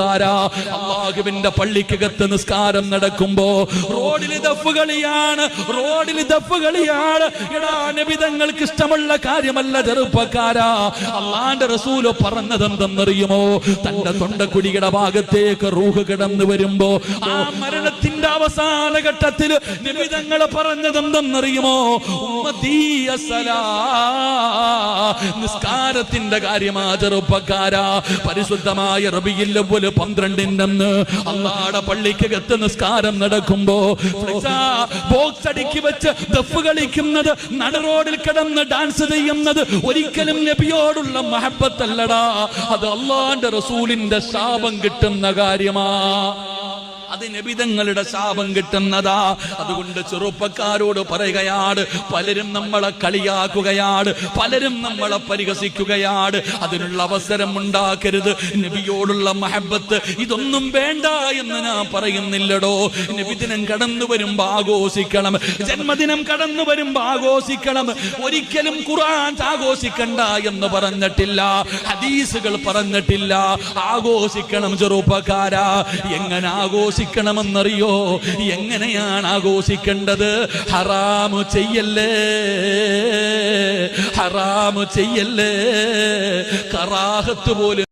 ചെറുപ്പക്കാരാ അള്ളാഹുവിന്റെ പള്ളിക്കകത്ത് നിസ്കാരം നടക്കുമ്പോ റോഡിൽ ദഫ് കളിയാണ് റോഡിൽ ദഫ് കളിയാണ്. എടാ നബിതങ്ങൾക്ക് ഇഷ്ടമുള്ള കാര്യമല്ല ചെറുപ്പക്കാരാ. അള്ളാന്റെ റസൂൽ പറഞ്ഞതെന്തെന്നറിയുമോ? തന്റെ തൊണ്ടക്കുടിയുടെ ഭാഗത്തേക്ക് റൂഹ് കിടന്നു വരുമ്പോ ആ മരണത്തിന്റെ അവസാന ഘട്ടത്തിൽ നബിതങ്ങൾ പറഞ്ഞതെന്തെന്നറിയുമോ? ഉമ്മത്തീ അസ്സലാ. നിസ്കാരത്തിന്റെ കാര്യമാ ചെറുപ്പക്കാരാ പരിശുദ്ധമായ റബിയിൽ പന്ത്രണ്ടിന്റെ പന്ത്രണ്ടിനെന്ന് അള്ളാടെ പള്ളിക്കകത്ത് നിസ്കാരം നടക്കുമ്പോ ബോക്സ് അടുക്കി വെച്ച് ദഫ് കളിക്കുന്നത് നട റോഡിൽ കിടന്ന് ഡാൻസ് ചെയ്യുന്നത് ഒരിക്കലും നബിയോടുള്ള മഹബത്തല്ലടാ. അത് അള്ളാന്റെ റസൂലിന്റെ ശാപം കിട്ടുന്ന കാര്യമാ. അത് നബിതങ്ങളുടെ ശാപം കിട്ടുന്നതാ. അതുകൊണ്ട് ചെറുപ്പക്കാരോട് പറയുകയാണ് പലരും നമ്മളെ കളിയാക്കുകയാണ് പലരും നമ്മളെ പരിഹസിക്കുകയാണ് അതിനുള്ള അവസരം ഉണ്ടാക്കരുത്. നബിയോടുള്ള മഹബത്ത് ഇതൊന്നും വേണ്ട എന്ന് ഞാൻ പറയുന്നില്ലടോ. നബിദിനം കടന്നു വരുമ്പോ ആഘോഷിക്കണം. ജന്മദിനം കടന്നു വരുമ്പോ ആഘോഷിക്കണം. ഒരിക്കലും ഖുർആൻ ആഘോഷിക്കണ്ട എന്ന് പറഞ്ഞിട്ടില്ല. ഹദീസുകൾ പറഞ്ഞിട്ടില്ല. ആഘോഷിക്കണം ചെറുപ്പക്കാരാ. എങ്ങനെ ആഘോഷിക്കണമെന്നറിയോ? എങ്ങനെയാണ് ആഘോഷിക്കേണ്ടത്? ഹറാമു ചെയ്യല്ലേ? ഹറാമു ചെയ്യല്ലേ? കറാഹത്ത് പോലും